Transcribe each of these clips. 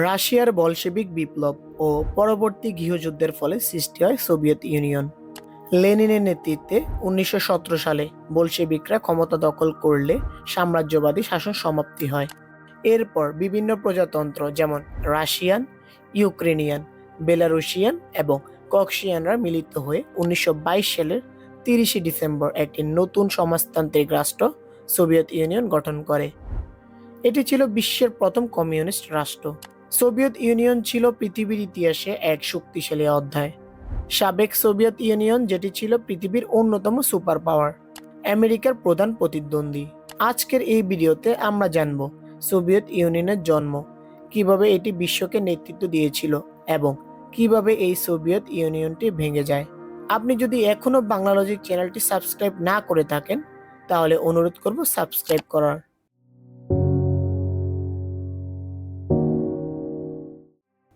রাশিয়ার বলশেবিক বিপ্লব ও পরবর্তী গৃহযুদ্ধের ফলে সৃষ্টি হয় সোভিয়েত ইউনিয়ন। লেনিনের নেতৃত্বে উনিশশো সতেরো সালে বলশেবিকরা ক্ষমতা দখল করলে সাম্রাজ্যবাদী শাসন সমাপ্তি হয়। এরপর বিভিন্ন প্রজাতন্ত্র যেমন রাশিয়ান, ইউক্রেনিয়ান, বেলারুশিয়ান এবং কক্সিয়ানরা মিলিত হয়ে উনিশশো বাইশ সালের তিরিশে ডিসেম্বর একটি নতুন সমাজতান্ত্রিক রাষ্ট্র সোভিয়েত ইউনিয়ন গঠন করে। এটি ছিল বিশ্বের প্রথম কমিউনিস্ট রাষ্ট্র। সোভিয়েত ইউনিয়ন ছিল পৃথিবীর ইতিহাসে এক শক্তিশালী অধ্যায়। সাবেক সোভিয়েত ইউনিয়ন, যেটি ছিল পৃথিবীর অন্যতম সুপার পাওয়ার আমেরিকার প্রধান প্রতিদ্বন্দ্বী। আজকের এই ভিডিওতে আমরা জানব সোভিয়েত ইউনিয়নের জন্ম, কীভাবে এটি বিশ্বকে নেতৃত্ব দিয়েছিল এবং কীভাবে এই সোভিয়েত ইউনিয়নটি ভেঙে যায়। আপনি যদি এখনও বাংলা লজিক চ্যানেলটি সাবস্ক্রাইব না করে থাকেন, তাহলে অনুরোধ করব সাবস্ক্রাইব করার।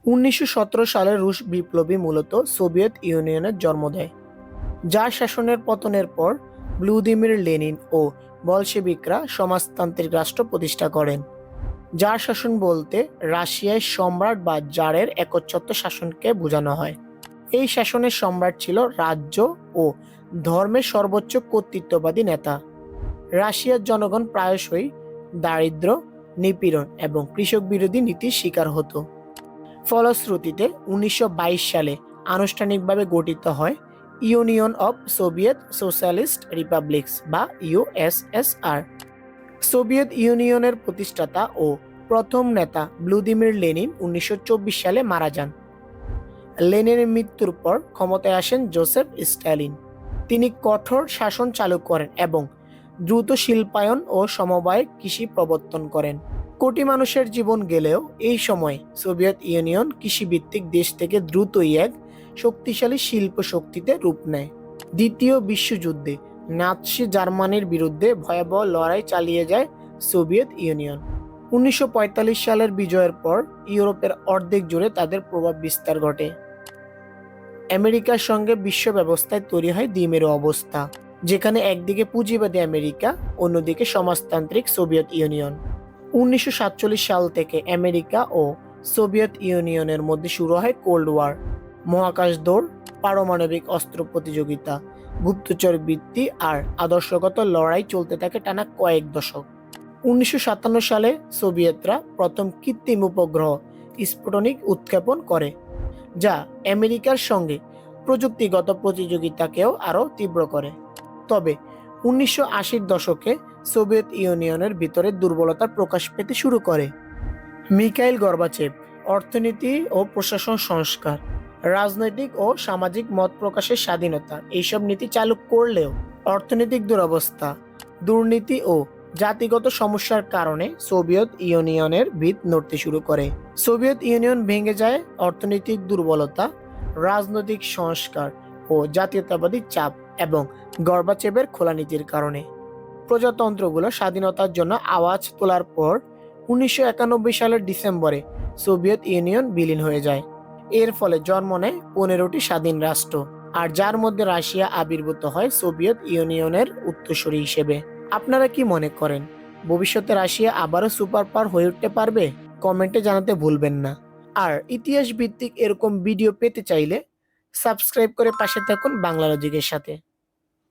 উনিশশো সালের রুশ বিপ্লবী মূলত সোভিয়েত ইউনিয়নের জন্ম দেয় যার শাসনের পতনের পর ভ্লাদিমির লেনিন ও বলশেবিকরা সমাজতান্ত্রিক রাষ্ট্র প্রতিষ্ঠা করেন, যার শাসন বলতে রাশিয়ায় সম্রাট বা জারের একচ্ছত্র শাসনকে বোঝানো হয়। এই শাসনের সম্রাট ছিল রাজ্য ও ধর্মের সর্বোচ্চ কর্তৃত্ববাদী নেতা। রাশিয়ার জনগণ প্রায়শই দারিদ্র, নিপীড়ন এবং কৃষক বিরোধী নীতির শিকার হতো। ফলশ্রুতিতে উনিশশো বাইশ সালে আনুষ্ঠানিকভাবে গঠিত হয় Union of Soviet Socialist Republics বা ইউএসএসআর। সোভিয়েত ইউনিয়নের প্রতিষ্ঠাতা ও প্রথম নেতা ভ্লাদিমির লেনিন উনিশশো চব্বিশ সালে মারা যান। লেনিনের মৃত্যুর পর ক্ষমতায় আসেন জোসেফ স্ট্যালিন। তিনি কঠোর শাসন চালু করেন এবং দ্রুত শিল্পায়ন ও সমবায় কৃষি প্রবর্তন করেন। কোটি মানুষের জীবন গেলেও এই সময় সোভিয়েত ইউনিয়ন কৃষিভিত্তিক দেশ থেকে দ্রুতই এক শক্তিশালী শিল্প শক্তিতে রূপ নেয়। দ্বিতীয় বিশ্বযুদ্ধে নাৎসি জার্মানির বিরুদ্ধে ভয়াবহ লড়াই চালিয়ে যায় সোভিয়েত ইউনিয়ন। উনিশশো পঁয়তাল্লিশ সালের বিজয়ের পর ইউরোপের অর্ধেক জুড়ে তাদের প্রভাব বিস্তার ঘটে। আমেরিকার সঙ্গে বিশ্ব ব্যবস্থায় তৈরি হয় দ্বিমেরু অবস্থা, যেখানে একদিকে পুঁজিবাদী আমেরিকা, অন্যদিকে সমাজতান্ত্রিক সোভিয়েত ইউনিয়ন। উনিশশো সাতচল্লিশ সাল থেকে আমেরিকা ও সোভিয়েত ইউনিয়নের মধ্যে শুরু হয় কোল্ড ওয়ার। মহাকাশ দৌড়, পারমাণবিক অস্ত্র প্রতিযোগিতা, গুপ্তচর বৃত্তি আর আদর্শগত লড়াই চলতে থাকে টানা কয়েক দশক। উনিশশো সাতান্ন সালে সোভিয়েতরা প্রথম কৃত্রিম উপগ্রহ স্ফুটনিক উৎক্ষেপণ করে, যা আমেরিকার সঙ্গে প্রযুক্তিগত প্রতিযোগিতাকেও আরও তীব্র করে। তবে উনিশশো দশকে সোভিয়েত ইউনিয়নের ভিতরে দুর্বলতা প্রকাশ পেতে শুরু করে। মিকাইল গর্বাচেভ, অর্থনীতি ও প্রশাসন সংস্কার, রাজনৈতিক ও সামাজিক মত প্রকাশের স্বাধীনতা, এইসব নীতি চালু করলেও অর্থনৈতিক দুরবস্থা, দুর্নীতি ও জাতিগত সমস্যার কারণে সোভিয়েত ইউনিয়নের ভিত নড়তে শুরু করে। সোভিয়েত ইউনিয়ন ভেঙে যায় অর্থনৈতিক দুর্বলতা, রাজনৈতিক সংস্কার ও জাতীয়তাবাদী চাপ। এবং গর্বাচেবের খোলা নীতির কারণে। প্রজাতন্ত্রগুলো স্বাধীনতার জন্য আওয়াজ তোলার পর উনিশশো একানব্বই সালের ডিসেম্বরে সোভিয়েত ইউনিয়ন বিলীন হয়ে যায়। এর ফলে জন্ম নেয় পনেরোটি স্বাধীন রাষ্ট্র, আর যার মধ্যে রাশিয়া আবির্ভূত হয় সোভিয়েত ইউনিয়নের উত্তরসূরি হিসেবে। আপনারা কি মনে করেন, ভবিষ্যতে রাশিয়া আবারও সুপার পাওয়ার হয়ে উঠতে পারবে? কমেন্টে জানাতে ভুলবেন না। আর ইতিহাস ভিত্তিক এরকম ভিডিও পেতে চাইলে সাবস্ক্রাইব করে পাশে থাকুন বাংলা লজিকের সাথে।